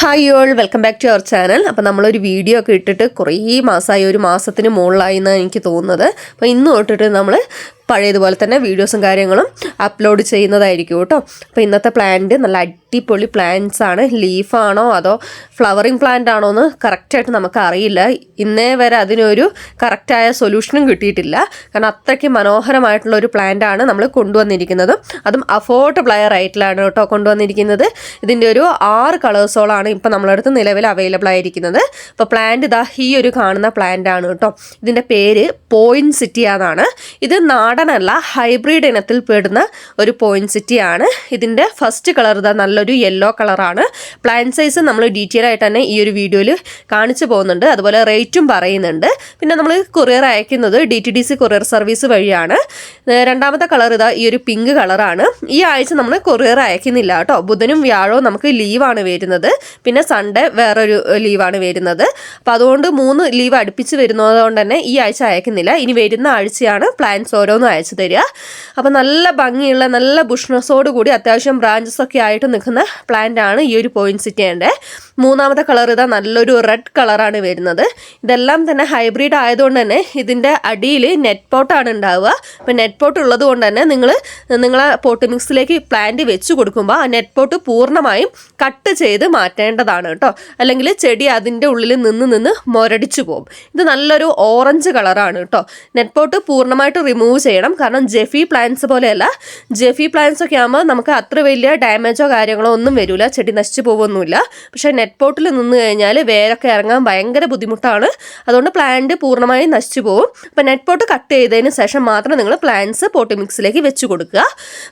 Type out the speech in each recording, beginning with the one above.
Hi all welcome back to our channel അപ്പോൾ നമ്മളൊരു video ഒക്കെ ഇട്ടിട്ട് കുറേ മാസമായി ഒരു മാസത്തിന് മുകളിലായി എന്നാണ് എനിക്ക് തോന്നുന്നത്. അപ്പോൾ ഇന്ന് തൊട്ടിട്ട് നമ്മൾ പഴയതുപോലെ തന്നെ വീഡിയോസും കാര്യങ്ങളും അപ്ലോഡ് ചെയ്യുന്നതായിരിക്കും കേട്ടോ. അപ്പോൾ ഇന്നത്തെ പ്ലാന്റ് നല്ല അടിപൊളി പ്ലാന്റ്സ് ആണ്. ലീഫാണോ അതോ ഫ്ലവറിങ് പ്ലാന്റ് ആണോ എന്ന് കറക്റ്റായിട്ട് നമുക്ക് അറിയില്ല. ഇന്നേ വരെ അതിനൊരു കറക്റ്റായ സൊല്യൂഷനും കിട്ടിയിട്ടില്ല. കാരണം അത്രയ്ക്ക് മനോഹരമായിട്ടുള്ള ഒരു പ്ലാന്റ് ആണ് നമ്മൾ കൊണ്ടുവന്നിരിക്കുന്നത്. അതും അഫോർഡബിൾ ആയ റേറ്റിലാണ് കേട്ടോ കൊണ്ടുവന്നിരിക്കുന്നത്. ഇതിന്റെ ഒരു ആറ് കളേഴ്സോളാണ് ഇപ്പോൾ നമ്മളടുത്ത് നിലവിൽ അവൈലബിൾ ആയിരിക്കുന്നത്. അപ്പോൾ പ്ലാന്റ് ഇതാ ഈ ഒരു കാണുന്ന പ്ലാന്റ് ആണ് കേട്ടോ. ഇതിന്റെ പേര് പോയിന്റ് സിറ്റി എന്നാണ്. ഇത് നാടനല്ല ഹൈബ്രിഡ് ഇനത്തിൽ പെടുന്ന ഒരു പോയിന്റ് സിറ്റി ആണ്. ഇതിന്റെ ഫസ്റ്റ് കളർ ഇതാ നല്ലൊരു യെല്ലോ കളറാണ് പ്ലാന്റ് സൈസ് നമ്മൾ ഡീറ്റെയിൽ ആയിട്ട് തന്നെ ഈ ഒരു വീഡിയോയിൽ കാണിച്ചു പോകുന്നുണ്ട്. അതുപോലെ റേറ്റും പറയുന്നുണ്ട്. പിന്നെ നമ്മൾ കൊറിയർ അയക്കുന്നത് D T D C courier service വഴിയാണ്. രണ്ടാമത്തെ കളർ ഇതാ ഈ ഒരു പിങ്ക് കളറാണ് ഈ ആഴ്ച നമ്മൾ കൊറിയർ അയക്കുന്നില്ല കേട്ടോ. ബുധനും വ്യാഴവും നമുക്ക് ലീവാണ് വരുന്നത്. പിന്നെ സൺഡേ വേറൊരു ലീവാണ് വരുന്നത്. അപ്പോൾ അതുകൊണ്ട് മൂന്ന് ലീവ് അടുപ്പിച്ച് വരുന്നതുകൊണ്ട് തന്നെ ഈ ആഴ്ച അയക്കുന്നില്ല. ഇനി വരുന്ന ആഴ്ചയാണ് പ്ലാൻസ് ഓരോന്നും അയച്ചു തരിക. അപ്പോൾ നല്ല ഭംഗിയുള്ള നല്ല ബുഷ്നസോട് കൂടി അത്യാവശ്യം ബ്രാഞ്ചസ് ഒക്കെ ആയിട്ട് നിൽക്കുന്ന പ്ലാന്റ് ആണ് ഈ ഒരു പോയിന്റ് സിറ്റിയുടെ മൂന്നാമത്തെ കളർ ഇതാ നല്ലൊരു റെഡ് കളറാണ് വരുന്നത്. ഇതെല്ലാം തന്നെ ഹൈബ്രിഡ് ആയതുകൊണ്ട് തന്നെ ഇതിന്റെ അടിയിൽ നെറ്റ് പോട്ടാണ് ഉണ്ടാവുക. അപ്പോൾ നെറ്റ് പോട്ട് ഉള്ളത് കൊണ്ട് തന്നെ നിങ്ങൾ നിങ്ങളെ പോട്ട് മിക്സിലേക്ക് പ്ലാന്റ് വെച്ച് കൊടുക്കുമ്പോൾ ആ നെറ്റ് പോട്ട് പൂർണമായും കട്ട് ചെയ്ത് മാറ്റേണ്ടതാണ് കേട്ടോ. അല്ലെങ്കിൽ ചെടി അതിന്റെ ഉള്ളിൽ നിന്ന് നിന്ന് മൊരടിച്ചു പോകും. ഇത് നല്ലൊരു ഓറഞ്ച് കളറാണ് കേട്ടോ. നെറ്റ് പോട്ട് പൂർണമായിട്ട് റിമൂവ് ചെയ്യണം. കാരണം ജെഫി പ്ലാന്റ്സ് പോലെയല്ല. ജെഫി പ്ലാന്റ്സ് ഒക്കെ ആകുമ്പോൾ നമുക്ക് അത്ര വലിയ ഡാമേജോ കാര്യങ്ങളോ ഒന്നും വരില്ല ചെടി നശിച്ചു പോകുമൊന്നുമില്ല പക്ഷേ നെറ്റ് പോട്ടിൽ നിന്ന് കഴിഞ്ഞാൽ വേരൊക്കെ ഇറങ്ങാൻ ഭയങ്കര ബുദ്ധിമുട്ടാണ്. അതുകൊണ്ട് പ്ലാന്റ് പൂർണമായും നശിച്ചു പോകും. അപ്പം നെറ്റ് പോട്ട് കട്ട് ചെയ്തതിന് ശേഷം മാത്രം നിങ്ങൾ പ്ലാന്റ്സ് പോട്ട് മിക്സിലേക്ക് വെച്ച് കൊടുക്കുക.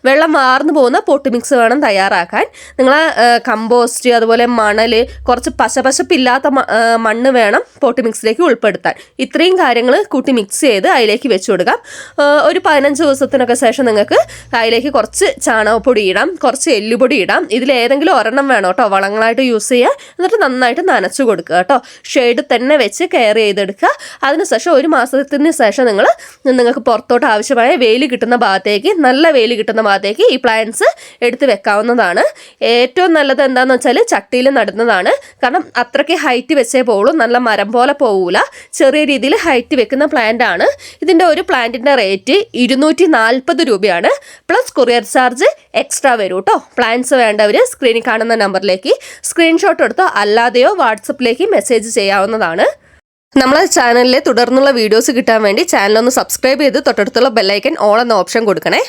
വെള്ളം വാർന്നു പോകുന്ന പോട്ട് മിക്സ് വേണം തയ്യാറാക്കാൻ. നിങ്ങൾ കമ്പോസ്റ്റ് അതുപോലെ മണൽ കുറച്ച് പശപശപ്പില്ലാത്ത മണ്ണ് വേണം പോട്ട് മിക്സിലേക്ക് ഉൾപ്പെടുത്താൻ. ഇത്രയും കാര്യങ്ങൾ കൂട്ടി മിക്സ് ചെയ്ത് അതിലേക്ക് വെച്ച് കൊടുക്കാം. ഒരു പതിനഞ്ച് ദിവസത്തിനൊക്കെ ശേഷം നിങ്ങൾക്ക് അതിലേക്ക് കുറച്ച് ചാണകപ്പൊടി ഇടാം കുറച്ച് എല്ലുപൊടി ഇടാം. ഇതിലേതെങ്കിലും ഒരെണ്ണം വേണം കേട്ടോ വളങ്ങളായിട്ട് യൂസ് ചെയ്യുക. എന്നിട്ട് നന്നായിട്ട് നനച്ചു കൊടുക്കുക കേട്ടോ. ഷെയ്ഡ് തന്നെ വെച്ച് കെയർ ചെയ്തെടുക്കുക. അതിനുശേഷം ഒരു മാസത്തിന് ശേഷം നിങ്ങൾ നിങ്ങൾക്ക് പുറത്തോട്ട് ആവശ്യമായ വെയിൽ കിട്ടുന്ന ഭാഗത്തേക്ക് നല്ല വെയിൽ കിട്ടുന്ന ഭാഗത്തേക്ക് ഈ പ്ലാന്റ്സ് എടുത്ത് വെക്കാവുന്നതാണ്. ഏറ്റവും നല്ലത് എന്താണെന്ന് വെച്ചാൽ ചട്ടിയിൽ നടുന്നതാണ്. കാരണം അത്രയ്ക്ക് ഹൈറ്റ് വെച്ചേ പോവുള്ളൂ നല്ല മരം പോലെ പോവില്ല ചെറിയ രീതിയിൽ ഹൈറ്റ് വെക്കുന്ന പ്ലാന്റ് ആണ് ഇതിന്റെ ഒരു പ്ലാന്റിന്റെ റേറ്റ് ഇരുന്നൂറ്റി നാൽപ്പത് രൂപയാണ്. പ്ലസ് കൊറിയർ ചാർജ് എക്സ്ട്രാ വരും കേട്ടോ പ്ലാൻസ് വേണ്ടവർ സ്ക്രീനിൽ കാണുന്ന നമ്പറിലേക്ക് സ്ക്രീൻഷോട്ട് എടുത്തോ അല്ലാതെയോ വാട്സപ്പിലേക്ക് മെസ്സേജ് ചെയ്യാവുന്നതാണ്. നമ്മളെ ചാനലിലെ തുടർന്നുള്ള വീഡിയോസ് കിട്ടാൻ വേണ്ടി ചാനൽ ഒന്ന് സബ്സ്ക്രൈബ് ചെയ്ത് തൊട്ടടുത്തുള്ള ബെല്ലൈക്കൻ ഓൾ എന്ന ഓപ്ഷൻ കൊടുക്കണേ.